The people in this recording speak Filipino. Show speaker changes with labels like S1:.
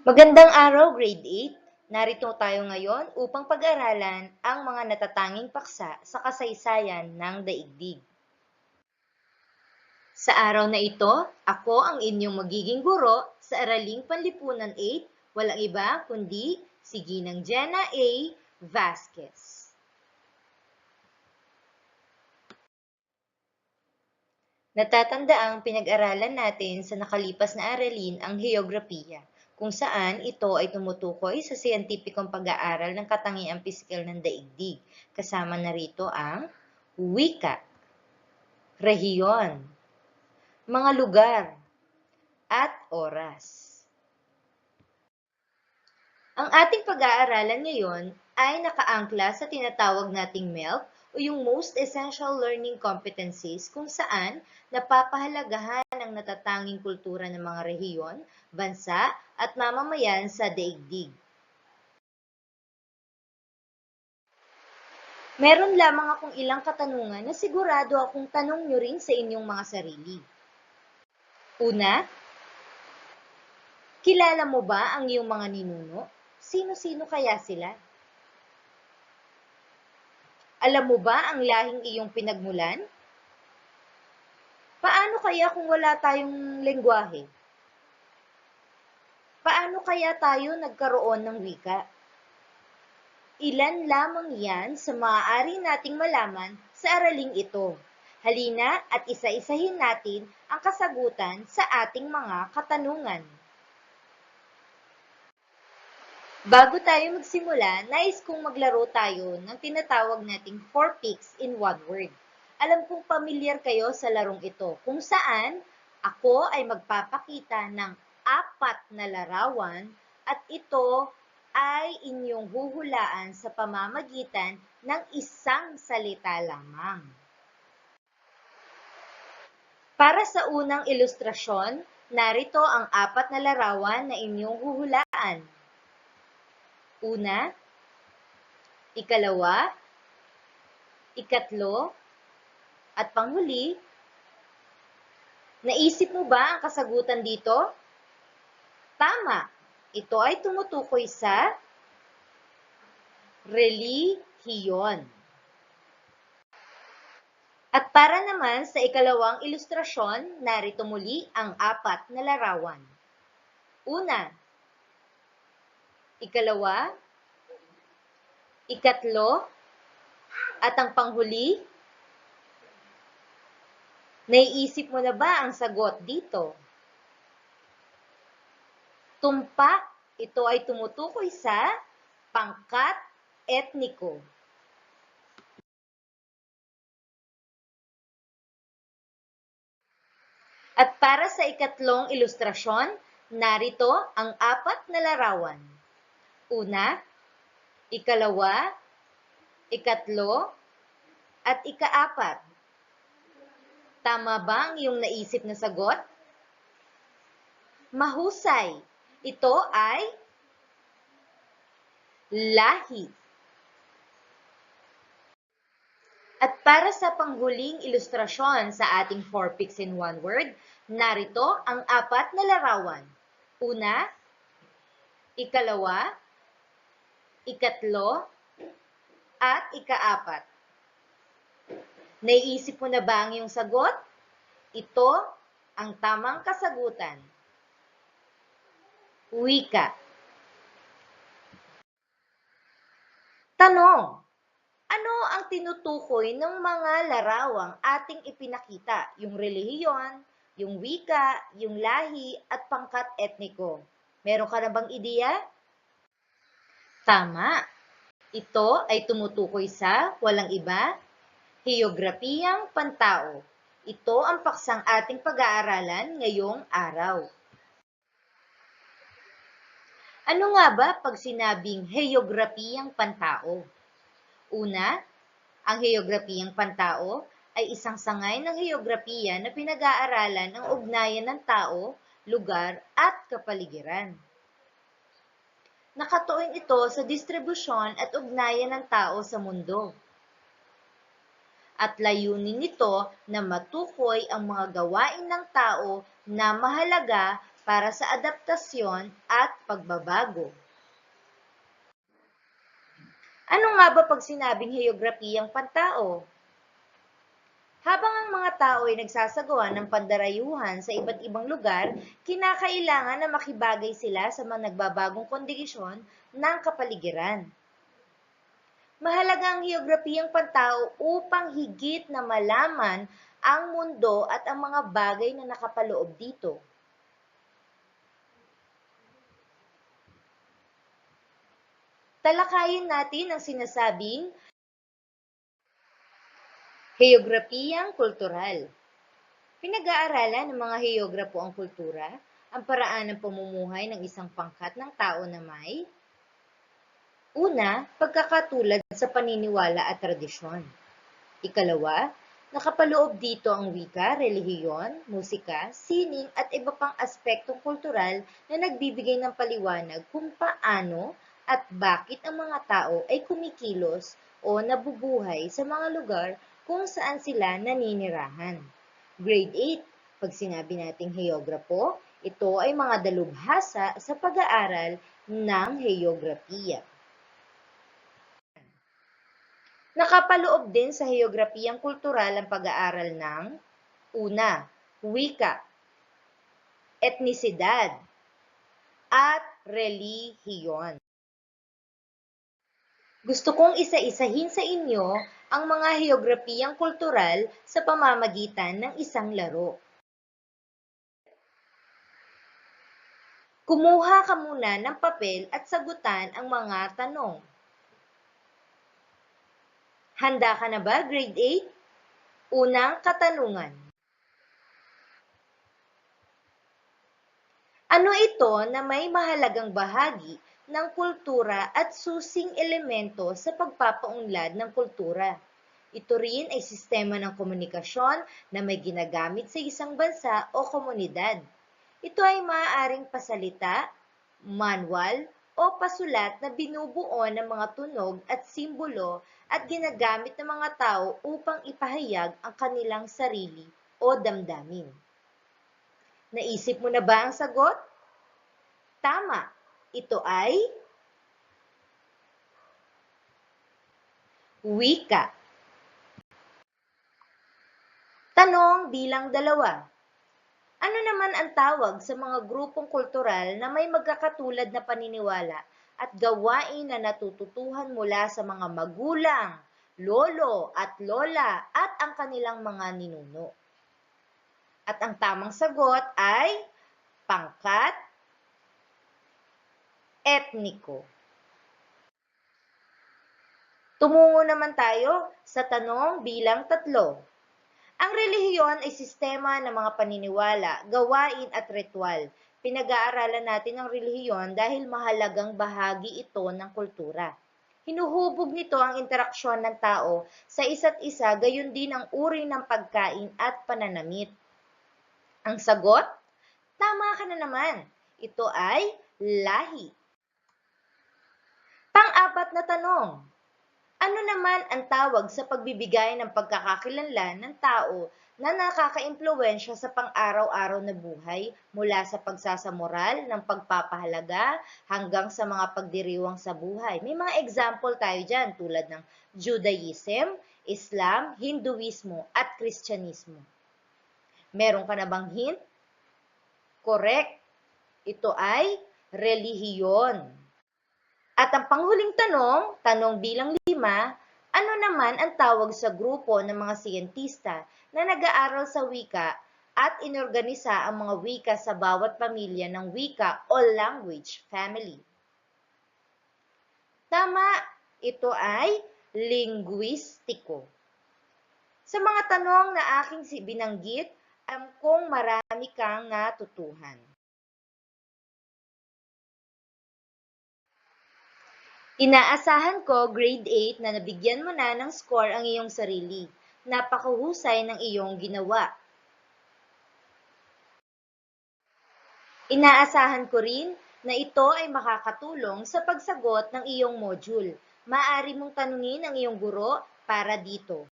S1: Magandang araw, Grade 8. Narito tayo ngayon upang pag-aralan ang mga natatanging paksa sa kasaysayan ng daigdig. Sa araw na ito, ako ang inyong magiging guro sa Araling Panlipunan 8, walang iba kundi si Ginang Jenna A. Vasquez. Natatanda ang pinag-aralan natin sa nakalipas na aralin ang heograpiya, kung saan ito ay tumutukoy sa siyentipikong pag-aaral ng katangiang pisikal ng daigdig. Kasama na rito ang wika, rehiyon, mga lugar, at oras. Ang ating pag-aaralan ngayon ay nakaangkla sa tinatawag nating MELC o yung Most Essential Learning Competencies kung saan napapahalagahan ang natatanging kultura ng mga rehiyon, bansa at mamamayan sa daigdig. Meron lamang akong ilang katanungan na sigurado akong tanong nyo rin sa inyong mga sarili. Una, kilala mo ba ang iyong mga ninuno? Sino-sino kaya sila? Alam mo ba ang lahing iyong pinagmulan? Paano kaya kung wala tayong lengguwahe? Paano kaya tayo nagkaroon ng wika? Ilan lamang yan sa maaari nating malaman sa araling ito. Halina at isa-isahin natin ang kasagutan sa ating mga katanungan. Bago tayo magsimula, nais kong maglaro tayo ng tinatawag nating 4 picks in one word. Alam kong pamilyar kayo sa larong ito, kung saan ako ay magpapakita ng apat na larawan at ito ay inyong huhulaan sa pamamagitan ng isang salita lamang. Para sa unang ilustrasyon, narito ang apat na larawan na inyong huhulaan. Una, ikalawa, ikatlo, at panghuli, naisip mo ba ang kasagutan dito? Tama, ito ay tumutukoy sa relihiyon. At para naman sa ikalawang ilustrasyon, narito muli ang apat na larawan. Una, ikalawa, ikatlo, at ang panghuli, naiisip mo na ba ang sagot dito? Tumpak, ito ay tumutukoy sa pangkat etniko. At para sa ikatlong ilustrasyon, narito ang apat na larawan. Una, ikalawa, ikatlo, at ikaapat. Tama ba ang iyong naisip na sagot? Mahusay. Ito ay lahi. At para sa panghuling ilustrasyon sa ating 4 picks in one word, narito ang apat na larawan. Una, ikalawa, ikatlo, at ikaapat. Naiisip mo na ba ang iyong sagot? Ito ang tamang kasagutan. Wika. Tanong. Ano ang tinutukoy ng mga larawang ating ipinakita? Yung relihiyon, yung wika, yung lahi, at pangkat etniko. Meron ka na bang ideya? Tama. Ito ay tumutukoy sa walang iba, Heograpiyang Pantao. Ito ang paksang ating pag-aaralan ngayong araw. Ano nga ba pag sinabing Heograpiyang Pantao? Una, ang heograpiyang pantao ay isang sangay ng heograpiya na pinag-aaralan ang ugnayan ng tao, lugar, at kapaligiran. Nakatuon ito sa distribusyon at ugnayan ng tao sa mundo. At layunin nito na matukoy ang mga gawain ng tao na mahalaga para sa adaptasyon at pagbabago. Ano nga ba pag sinabing heograpiyang pantao? Habang ang mga tao ay nagsasagawa ng pandarayuhan sa iba't ibang lugar, kinakailangan na makibagay sila sa mga nagbabagong kondisyon ng kapaligiran. Mahalaga ang heograpiyang pantao upang higit na malaman ang mundo at ang mga bagay na nakapaloob dito. Talakayin natin ang sinasabing Heograpiyang kultural. Pinag-aaralan ng mga heograpo ang kultura, ang paraan ng pamumuhay ng isang pangkat ng tao na may Una, pagkakatulad sa paniniwala at tradisyon. Ikalawa, nakapaloob dito ang wika, relihiyon, musika, sining at iba pang aspektong kultural na nagbibigay ng paliwanag kung paano at bakit ang mga tao ay kumikilos o nabubuhay sa mga lugar kung saan sila naninirahan. Grade 8, pag sinabi nating heograpo, ito ay mga dalubhasa sa pag-aaral ng heograpiya. Nakapaloob din sa heograpiyang kultural ang pag-aaral ng una, wika, etnisidad, at relihiyon. Gusto kong isa-isahin sa inyo ang mga heograpiyang kultural sa pamamagitan ng isang laro. Kumuha ka muna ng papel at sagutan ang mga tanong. Handa ka na ba, grade 8? Unang katanungan. Ano ito na may mahalagang bahagi ng kultura at susing elemento sa pagpapaunlad ng kultura? Ito rin ay sistema ng komunikasyon na may ginagamit sa isang bansa o komunidad. Ito ay maaaring pasalita, manual, o pasulat na binubuo ng mga tunog at simbolo at ginagamit ng mga tao upang ipahayag ang kanilang sarili o damdamin. Naisip mo na ba ang sagot? Tama, ito ay wika. Tanong bilang dalawa. Ano naman ang tawag sa mga grupong kultural na may magkakatulad na paniniwala at gawain na natututuhan mula sa mga magulang, lolo at lola at ang kanilang mga ninuno? At ang tamang sagot ay pangkat, etniko. Tumungo naman tayo sa tanong bilang tatlo. Ang relihiyon ay sistema ng mga paniniwala, gawain at ritual. Pinag-aaralan natin ang relihiyon dahil mahalagang bahagi ito ng kultura. Hinuhubog nito ang interaksyon ng tao sa isa't isa, gayon din ang uri ng pagkain at pananamit. Ang sagot? Tama ka na naman. Ito ay lahi. Pang-apat na tanong. Ano naman ang tawag sa pagbibigay ng pagkakakilanlan ng tao na nakakaimpluwensya sa pang-araw-araw na buhay mula sa pagsasamoral ng pagpapahalaga hanggang sa mga pagdiriwang sa buhay? May mga example tayo dyan tulad ng Judaism, Islam, Hinduismo at Kristyanismo. Meron ka na bang hint? Correct. Ito ay relihiyon. At ang panghuling tanong, tanong bilang lima, ano naman ang tawag sa grupo ng mga siyentista na nag-aaral sa wika at inorganisa ang mga wika sa bawat pamilya ng wika o language family? Tama, ito ay linguistiko. Sa mga tanong na aking binanggit, alam kong marami kang natutuhan. Inaasahan ko grade 8 na nabigyan mo na ng score ang iyong sarili. Napakahusay ng iyong ginawa. Inaasahan ko rin na ito ay makakatulong sa pagsagot ng iyong module. Maaari mong tanungin ang iyong guro para dito.